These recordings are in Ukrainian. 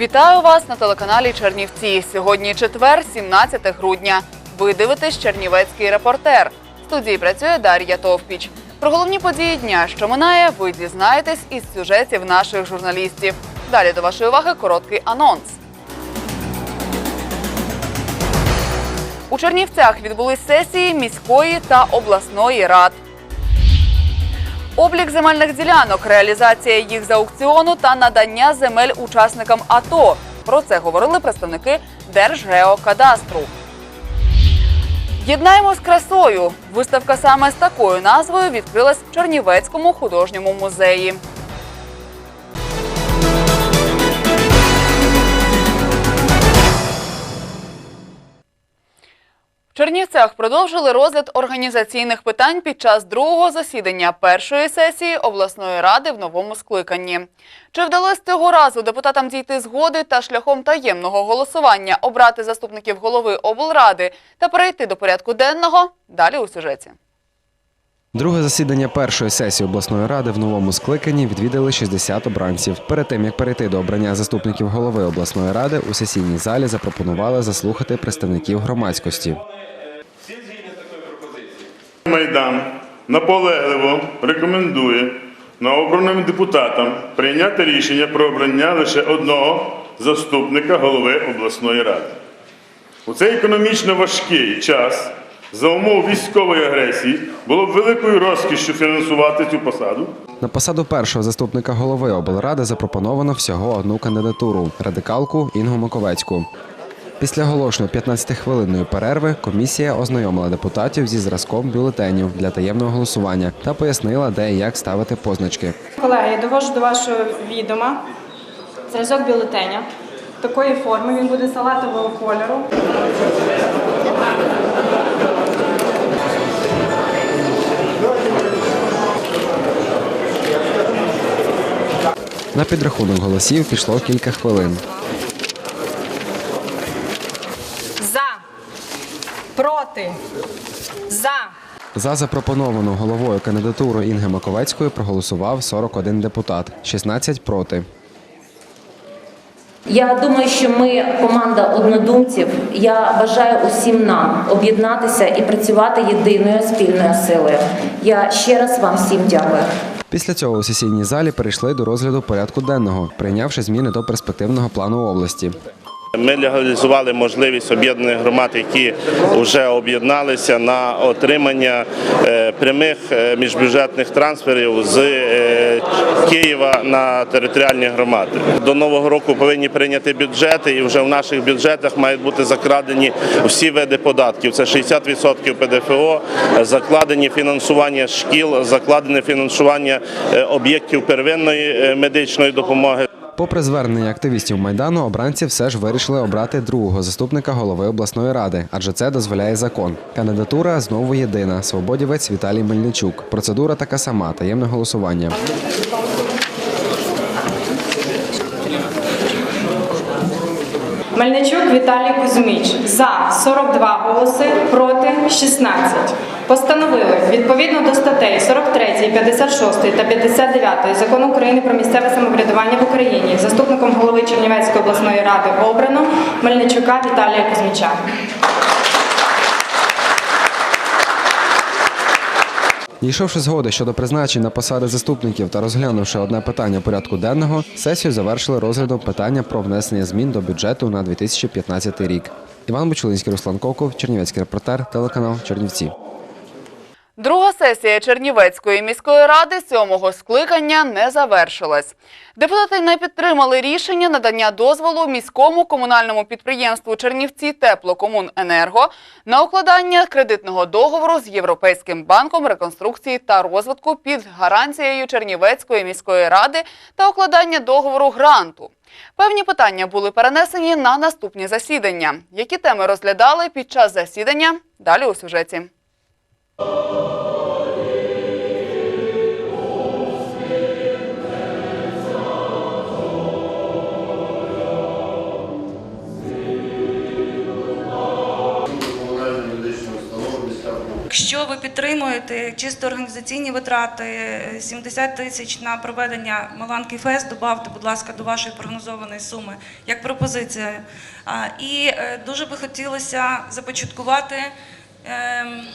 Вітаю вас на телеканалі Чернівці. Сьогодні четвер, 17 грудня. Ви дивитесь Чернівецький репортер. В студії працює Дар'я Товпіч. Про головні події дня, що минає, ви дізнаєтесь із сюжетів наших журналістів. Далі до вашої уваги короткий анонс. У Чернівцях відбулись сесії міської та обласної рад. Облік земельних ділянок, реалізація їх з аукціону та надання земель учасникам АТО. Про це говорили представники Держгеокадастру. Єднаємо з красою. Виставка саме з такою назвою відкрилась в Чернівецькому художньому музеї. Чернівцях продовжили розгляд організаційних питань під час другого засідання першої сесії обласної ради в новому скликанні. Чи вдалося цього разу депутатам дійти згоди та шляхом таємного голосування обрати заступників голови облради та перейти до порядку денного? Далі у сюжеті. Друге засідання першої сесії обласної ради в новому скликанні відвідали 60 обранців. Перед тим як перейти до обрання заступників голови обласної ради, у сесійній залі запропонували заслухати представників громадськості. Майдан наполегливо рекомендує новообраним депутатам прийняти рішення про обрання лише одного заступника голови обласної ради. У цей економічно важкий час за умов військової агресії було б великою розкішшю фінансувати цю посаду. На посаду першого заступника голови облради запропоновано всього одну кандидатуру радикалку Інгу Маковецьку. Після оголошеної 15-хвилинної перерви комісія ознайомила депутатів зі зразком бюлетенів для таємного голосування та пояснила, де і як ставити позначки. Колеги, я довожу до вашого відома зразок бюлетеня такої форми. Він буде салатового кольору. На підрахунок голосів пішло кілька хвилин. За. Проти. За. За запропоновану головою кандидатуру Інги Маковецької проголосував 41 депутат, 16 проти. Я думаю, що ми команда однодумців. Я бажаю усім нам об'єднатися і працювати єдиною спільною силою. Я ще раз вам всім дякую. Після цього у сесійній залі перейшли до розгляду порядку денного, прийнявши зміни до перспективного плану області. Ми легалізували можливість об'єднаних громад, які вже об'єдналися на отримання е, прямих е, міжбюджетних трансферів з е, Києва на територіальні громади. До нового року повинні прийняти бюджети, і вже в наших бюджетах мають бути закладені всі види податків. Це 60% ПДФО, закладені фінансування шкіл, закладене фінансування об'єктів первинної медичної допомоги. Попри звернення активістів майдану, обранці все ж вирішили обрати другого заступника голови обласної ради, адже це дозволяє закон. Кандидатура знову єдина свободівець Віталій Мельничук. Процедура така сама таємне голосування. Мельничук Віталій Кузьміч. За 42 голоси, проти 16. Постановили відповідно до статей 43, 56 та 59 Закону України про місцеве самоврядування в Україні заступником голови Чернівецької обласної ради обрано Мельничука Віталія Кузьміча. Дійшовши згоди щодо призначень на посади заступників та розглянувши одне питання порядку денного, сесію завершили розглядом питання про внесення змін до бюджету на 2015 рік. Іван Бучулинський, Руслан Коков, Чернівецький репортер, телеканал Чернівці. Друга сесія Чернівецької міської ради сьомого скликання не завершилась. Депутати не підтримали рішення надання дозволу міському комунальному підприємству Чернівці Теплокомуненерго на укладання кредитного договору з Європейським банком реконструкції та розвитку під гарантією Чернівецької міської ради та укладання договору гранту. Певні питання були перенесені на наступні засідання. Які теми розглядали під час засідання? Далі у сюжеті. Якщо ви підтримуєте чисто організаційні витрати, е, 70 тисяч на проведення Маланки Фест, додавте, будь ласка, до вашої прогнозованої суми, як пропозиція. І е, дуже би хотілося започаткувати, ем,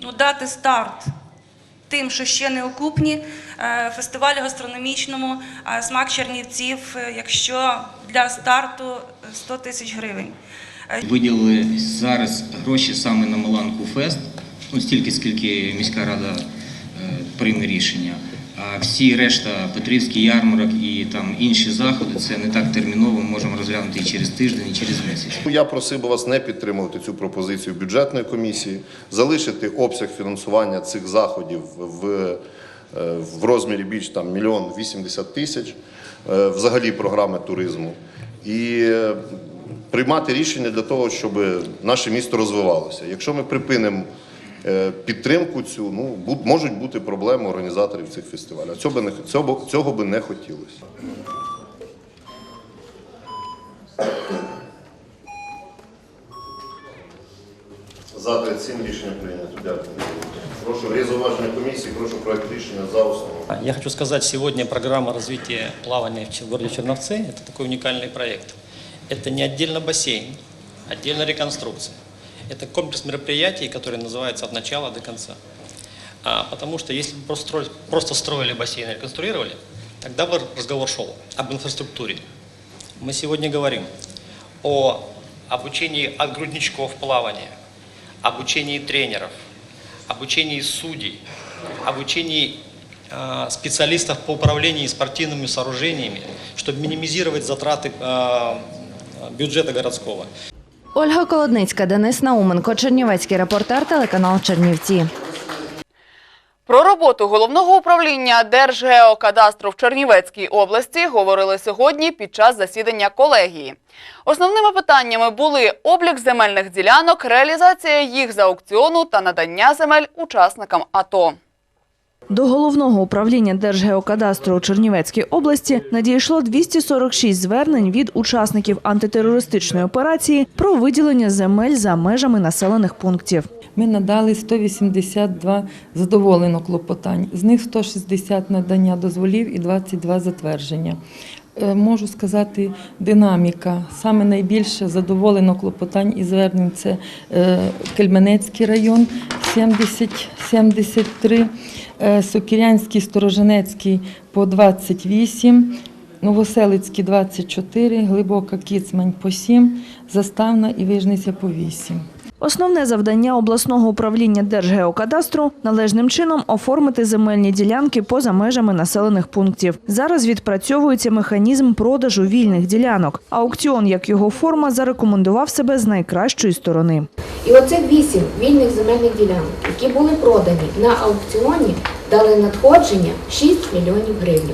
ну, дати старт тим, що ще не окупні, е, фестивалю гастрономічному е, «Смак Чернівців», е, якщо для старту е, 100 тисяч гривень. Е, Виділили зараз гроші саме на Маланку Фест, ну стільки, скільки міська рада е, прийме рішення. А всі решта, Петрівський ярмарок і там інші заходи, це не так терміново, ми можемо розглянути і через тиждень, і через місяць. Я просив би вас не підтримувати цю пропозицію бюджетної комісії, залишити обсяг фінансування цих заходів в, е, в розмірі більш там мільйон вісімдесят тисяч, е, взагалі програми туризму, і е, приймати рішення для того, щоб наше місто розвивалося. Якщо ми припинимо е, підтримку цю, ну бу- можуть бути проблеми організаторів цих фестивалів. Цього би не цього, цього би не хотілося. За 37 рішення прийнято. Дякую. Прошу є зауваження комісії, прошу проект рішення за основу. Я хочу сказать, сегодня программа развития плавания в Ч- в городе Черновцы – это такой уникальный проект. Это не отдельно бассейн, отдельно реконструкция. Это комплекс мероприятий, который называется от начала до конца. А, потому что если бы просто строили, просто строили бассейн и реконструировали, тогда бы разговор шел об инфраструктуре. Мы сегодня говорим о обучении от грудничков плавания, обучении тренеров, обучении судей, обучении э, специалистов по управлению спортивными сооружениями, чтобы минимизировать затраты э, бюджета городского. Ольга Колодницька, Денис Науменко, Чернівецький репортер, телеканал Чернівці. Про роботу головного управління Держгеокадастру в Чернівецькій області говорили сьогодні під час засідання колегії. Основними питаннями були облік земельних ділянок, реалізація їх за аукціону та надання земель учасникам АТО. До головного управління Держгеокадастру у Чернівецькій області надійшло 246 звернень від учасників антитерористичної операції про виділення земель за межами населених пунктів. Ми надали 182 задоволено клопотань. З них 160 надання дозволів і 22 затвердження. Е, Можу сказати, динаміка. Саме найбільше задоволено клопотань і звернень це е, Кельменецький район 70, 73, е, Сокірянський, Сторожинецький по 28, Новоселицький 24, Глибока Кіцмань по 7, Заставна і Вижниця по 8. Основне завдання обласного управління Держгеокадастру – належним чином оформити земельні ділянки поза межами населених пунктів. Зараз відпрацьовується механізм продажу вільних ділянок. Аукціон, як його форма, зарекомендував себе з найкращої сторони. І оцих вісім вільних земельних ділянок, які були продані на аукціоні, дали надходження 6 мільйонів гривень.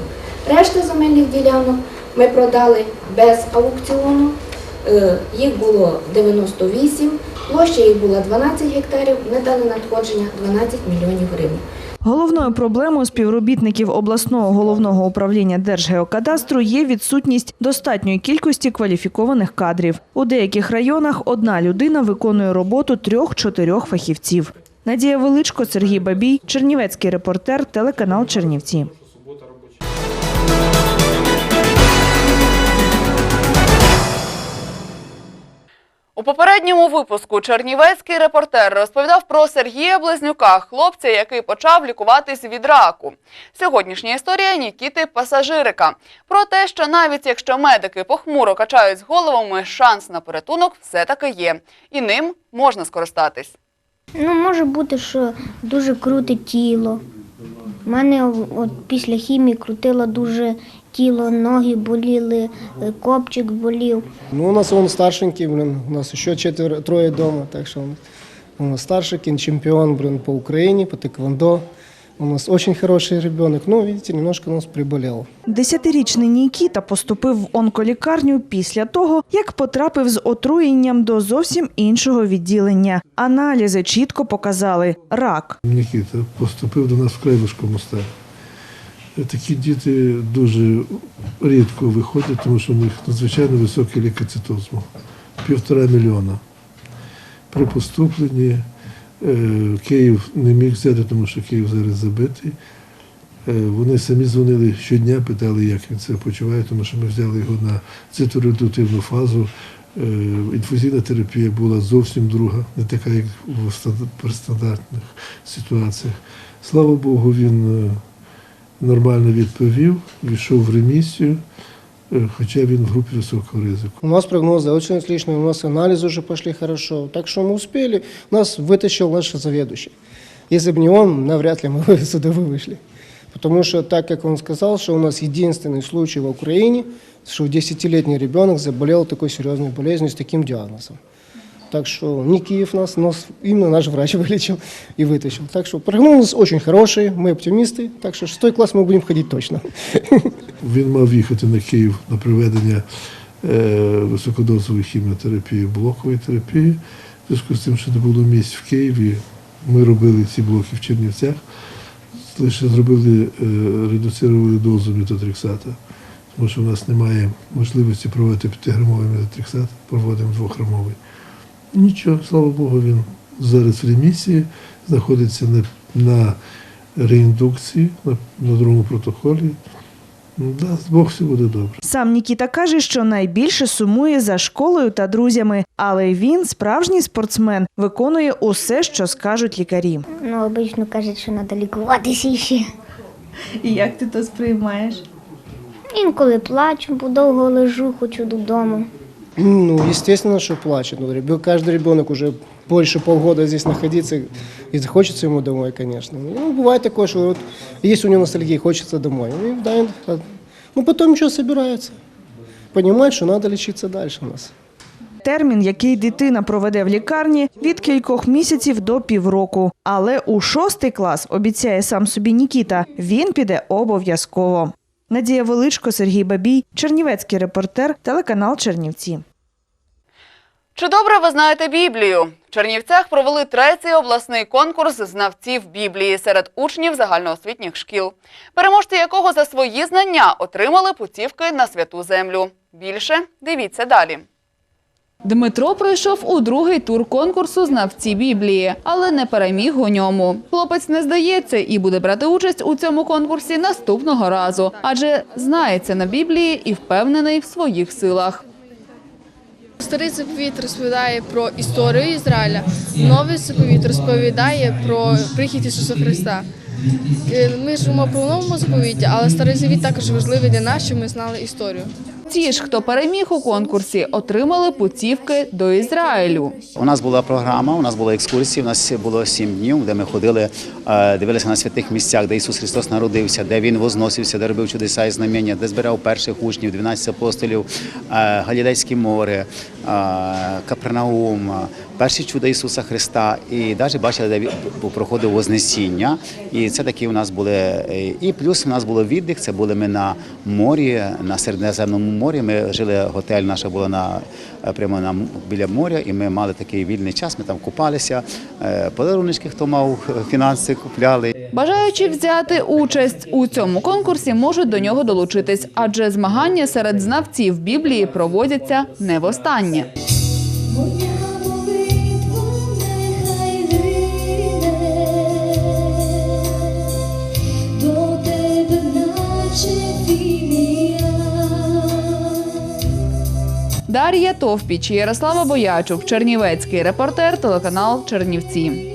Решта земельних ділянок ми продали без аукціону. Е, Їх було 98, площа їх була 12 гектарів, ми дали надходження 12 мільйонів гривень. Головною проблемою співробітників обласного головного управління Держгеокадастру є відсутність достатньої кількості кваліфікованих кадрів. У деяких районах одна людина виконує роботу трьох-чотирьох фахівців. Надія Величко, Сергій Бабій, Чернівецький репортер, телеканал Чернівці. У попередньому випуску чернівецький репортер розповідав про Сергія Близнюка, хлопця, який почав лікуватись від раку. Сьогоднішня історія Нікіти Пасажирика. Про те, що навіть якщо медики похмуро качають з головами, шанс на порятунок все-таки є. І ним можна скористатись. Ну, може бути, що дуже круте тіло. У мене от після хімії крутило дуже тіло, ноги боліли, е, копчик болів. Ну, у нас он старшенький, блин, у нас еще четверо, трое дома, так что он у нас старший, он чемпион, блин, по Украине, по тэквондо. У нас очень хороший ребенок. Ну, видите, немножко у нас приболел. Десятирічний Нікіта поступив в онколікарню після того, як потрапив з отруєнням до зовсім іншого відділення. Аналізи чітко показали – рак. Нікіта поступив до нас в Крайбушкому стар. Такі діти дуже рідко виходять, тому що у них надзвичайно високий лікоцитоз. Півтора мільйона. При поступленні Е, Київ не міг взяти, тому що Київ зараз забитий. Е, Вони самі дзвонили щодня, питали, як він це почуває, тому що ми взяли його на циторедутивну фазу. Е, Інфузійна терапія була зовсім друга, не така, як в стандар- стандартних ситуаціях. Слава Богу, він нормально відповів, війшов в ремісію, е, хоча він в групі високого ризику. У нас прогнозы очень отличные, у нас анализы уже пошли хорошо. Так что мы успели. Нас вытащил наш заведующий. Если бы не он, навряд ли мы бы сюда вы вышли. Потому что, так как он сказал, что у нас единственный случай в Украине, что 10-летний ребенок заболел такой серьезной болезнью с таким диагнозом. Так что не Киев нас, нас именно наш врач вылечил и вытащил. Так что прогноз очень хороший, мы оптимисты. Так что шестой класс мы будем ходить точно. Він мав їхати на Київ на проведення е, високодозової хіміотерапії, блокової терапії. В зв'язку з тим, що не було місць в Києві, ми робили ці блоки в Чернівцях, лише зробили, е, редуцирували дозу метотрексата, тому що в нас немає можливості проводити 5-грамовий метотрексат, проводимо 2-грамовий. Нічого, слава Богу, він зараз в ремісії, знаходиться на, на реіндукції, на, на другому протоколі. Ну, да, Бог все буде добре. Сам Нікіта каже, що найбільше сумує за школою та друзями, але він справжній спортсмен, виконує усе, що скажуть лікарі. Ну, обично кажуть, що треба лікуватися ще. І як ти то сприймаєш? Інколи плачу, бо довго лежу, хочу додому. Ну, естественно, что плачет. Ну, ребё- каждый ребенок уже больше полгода здесь находиться, и хочется ему домой, конечно. Ну, бывает такое, что вот есть у него ностальгия, хочется домой. Ну, и да, и- а- ну, потом еще собирается. Понимает, что надо лечиться дальше у нас. Термін, який дитина проведе в лікарні, від кількох місяців до півроку. Але у шостий клас обіцяє сам собі Нікіта. Він піде обов'язково. Надія Величко, Сергій Бабій, Чернівецький репортер, телеканал Чернівці. Чи добре ви знаєте Біблію? В Чернівцях провели третій обласний конкурс знавців Біблії серед учнів загальноосвітніх шкіл, переможці якого за свої знання отримали путівки на святу землю. Більше дивіться далі. Дмитро пройшов у другий тур конкурсу знавці Біблії, але не переміг у ньому. Хлопець не здається і буде брати участь у цьому конкурсі наступного разу, адже знається на Біблії і впевнений в своїх силах. Старий заповіт розповідає про історію Ізраїля, новий заповіт розповідає про прихід Ісуса Христа. Е, Ми живемо по новому заповіті, але старий завіт також важливий для нас, щоб ми знали історію. Ті ж, хто переміг у конкурсі, отримали путівки до Ізраїлю. У нас була програма, у нас були екскурсії. У нас було сім днів, де ми ходили, е, дивилися на святих місцях, де Ісус Христос народився, де Він возносився, де робив чудеса і знамення, де збирав перших учнів, 12 апостолів, е, Галілейське море, Капернаум, е, перші чуда Ісуса Христа. І навіть бачили, де проходив Вознесіння. І це такі у нас були. І плюс у нас було віддих. Це були ми на морі, на Середземному морі. Ми жили, готель наш була на е, прямо на біля моря, і ми мали такий вільний час. Ми там купалися, е, подарунки, хто мав е, фінанси, купляли. Бажаючи взяти участь у цьому конкурсі, можуть до нього долучитись, адже змагання серед знавців Біблії проводяться не востаннє. Дар'я Товпіч, Ярослава Боячук, Чернівецький репортер, телеканал Чернівці.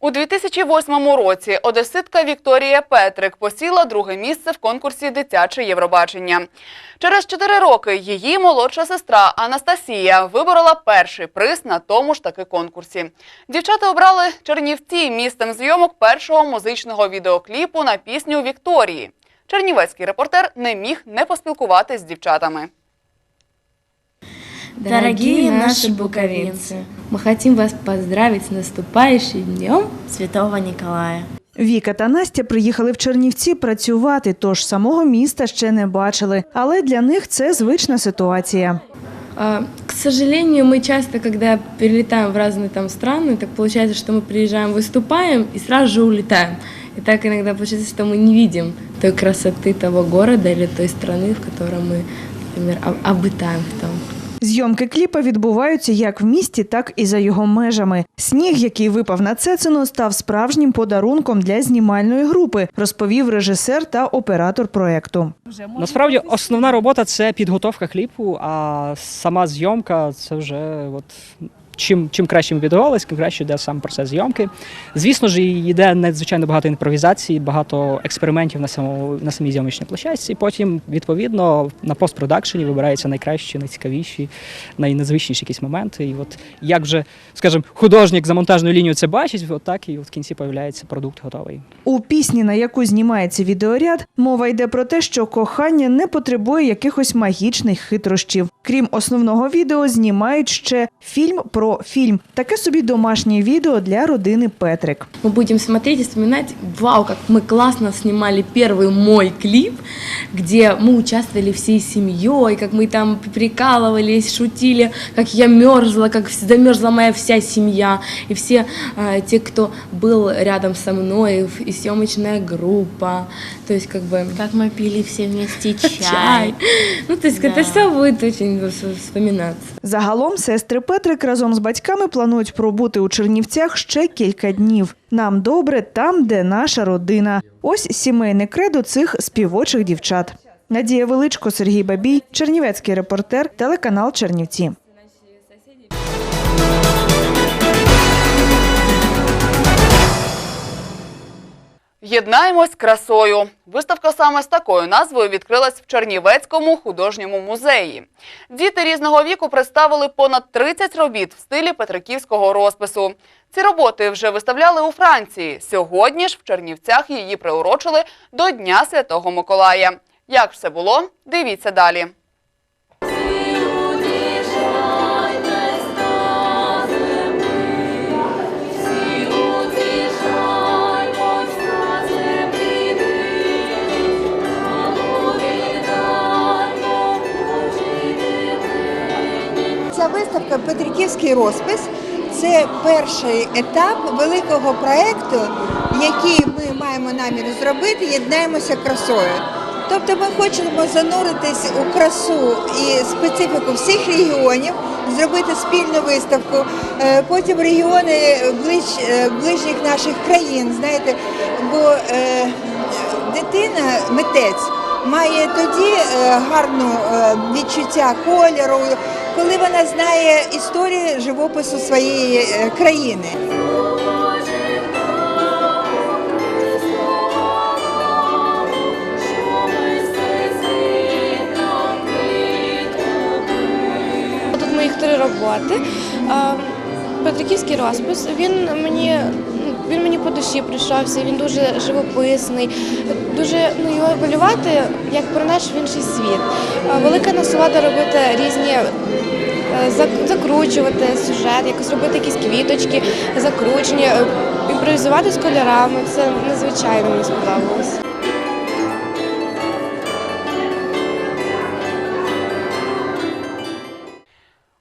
У 2008 році одеситка Вікторія Петрик посіла друге місце в конкурсі Дитяче Євробачення. Через чотири роки її молодша сестра Анастасія виборола перший приз на тому ж таки конкурсі. Дівчата обрали Чернівці місцем зйомок першого музичного відеокліпу на пісню Вікторії. Чернівецький репортер не міг не поспілкуватись з дівчатами. Дорогие наши буковинцы, мы хотим вас поздравить с наступающим днем Святого Николая. Віка та Настя приїхали в Чернівці працювати, тож самого міста ще не бачили. Але для них це звична ситуація. А, К сожалению, мы часто, когда перелетаем в разные там страны, так получается, что мы приезжаем, выступаем и сразу же улетаем. И так иногда получается, что мы не видим той красоты того города или той страны, в которой мы, например, об- обитаем в том. Зйомки кліпа відбуваються як в місті, так і за його межами. Сніг, який випав на Цецину, став справжнім подарунком для знімальної групи, розповів режисер та оператор проекту. Насправді основна робота це підготовка кліпу, а сама зйомка це вже от. Чим, чим краще ми відготувалися, тим краще йде сам процес зйомки. Звісно ж, йде надзвичайно багато імпровізації, багато експериментів на самому на самій зйомочній площадці. Потім, відповідно, на постпродакшені вибираються найкращі, найцікавіші, найнезвичніші якісь моменти. І от як вже, скажімо, художник за монтажною лінією це бачить, от так і от в кінці появляється продукт готовий. У пісні, на яку знімається відеоряд, мова йде про те, що кохання не потребує якихось магічних хитрощів. Крім основного відео, знімають ще фільм про фільм. Таке собі домашнє відео для родини Петрик. Мы будем смотреть и вспоминать, вау, как мы классно снимали первый мой клип, где мы участвовали всей семьей, как мы там прикалывались, шутили, как я мерзла, как замерзла моя вся семья, и все э, те, кто был рядом со мной, и съемочная группа, то есть как бы... Как мы пили все вместе чай. Ну, то есть это все будет очень вспоминаться. Загалом сестри Петрик разом з батьками планують пробути у Чернівцях ще кілька днів. Нам добре там, де наша родина. Ось сімейне кредо цих співочих дівчат. Надія Величко, Сергій Бабій, Чернівецький репортер, телеканал Чернівці. Єднаємось красою. Виставка саме з такою назвою відкрилась в Чернівецькому художньому музеї. Діти різного віку представили понад 30 робіт в стилі петриківського розпису. Ці роботи вже виставляли у Франції. Сьогодні ж в Чернівцях її приурочили до Дня Святого Миколая. Як все було? Дивіться далі. Виставка Петриківський розпис це перший етап великого проєкту, який ми маємо намір зробити, єднаємося красою. Тобто ми хочемо зануритись у красу і специфіку всіх регіонів, зробити спільну виставку, е, потім регіони ближ, е, ближніх наших країн, знаєте, бо е, дитина, митець, має тоді е, гарну е, відчуття кольору, коли вона знає історію живопису своєї е, країни. Тут моїх три роботи. Петриківський розпис. Він мені він мені по душі прийшовся. Він дуже живописний, дуже ну його малювати як пронеш в інший світ. Велика насолода робити різні. Е, Закручувати сюжет, якось робити якісь квіточки, закручені, е, імпровізувати з кольорами. Це надзвичайно мені сподобалось.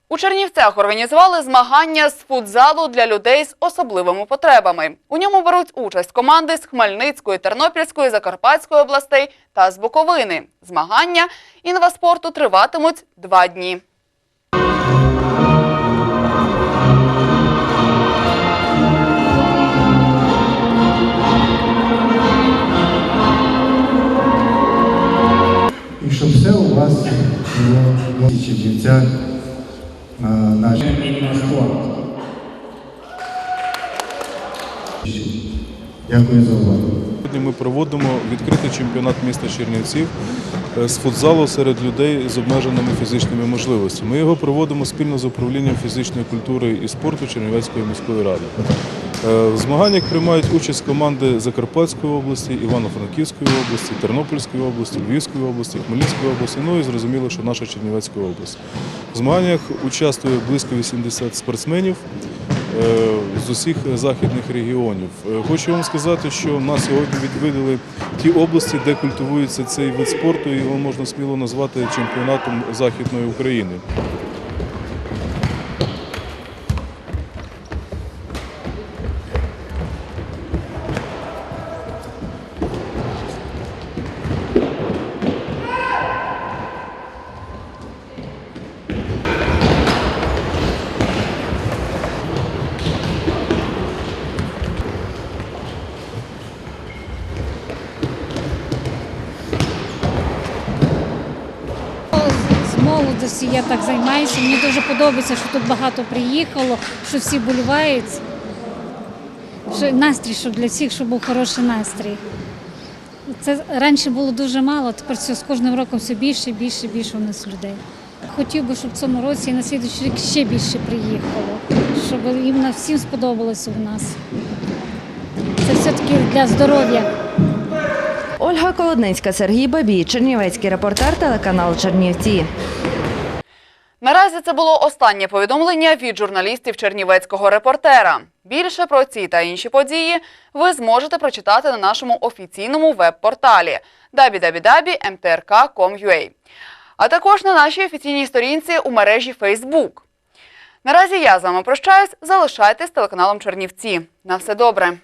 У Чернівцях організували змагання з футзалу для людей з особливими потребами. У ньому беруть участь команди з Хмельницької, Тернопільської, Закарпатської областей та з Буковини. Змагання інваспорту триватимуть два дні. Вас Чернівцях на наш спорт. Дякую за увагу. Сьогодні ми проводимо відкритий чемпіонат міста Чернівців е, з футзалу серед людей з обмеженими фізичними можливостями. Ми його проводимо спільно з управлінням фізичної культури і спорту Чернівецької міської ради. Е, В змаганнях приймають участь команди Закарпатської області, Івано-Франківської області, Тернопільської області, Львівської області, Хмельницької області, ну і зрозуміло, що наша Чернівецька область. В змаганнях участвує близько 80 спортсменів е, з усіх західних регіонів. Е, Хочу вам сказати, що нас сьогодні відвідали ті області, де культивується цей вид спорту, і його можна сміло назвати чемпіонатом Західної України. Молодості я так займаюся. Мені дуже подобається, що тут багато приїхало, що всі болівають. Що настрій, щоб для всіх, щоб був хороший настрій. Це раніше було дуже мало, тепер це з кожним роком все більше, більше, більше у нас людей. Хотів би, щоб в цьому році і на слідуючий рік ще більше приїхало, щоб їм на всім сподобалося у нас. Це все-таки для здоров'я. Ольга Колодницька, Сергій Бабій, Чернівецький репортер, телеканал Чернівці. Наразі це було останнє повідомлення від журналістів Чернівецького репортера. Більше про ці та інші події ви зможете прочитати на нашому офіційному веб-порталі www.mtrk.com.ua, а також на нашій офіційній сторінці у мережі Facebook. Наразі я з вами прощаюсь. Залишайтесь телеканалом Чернівці. На все добре.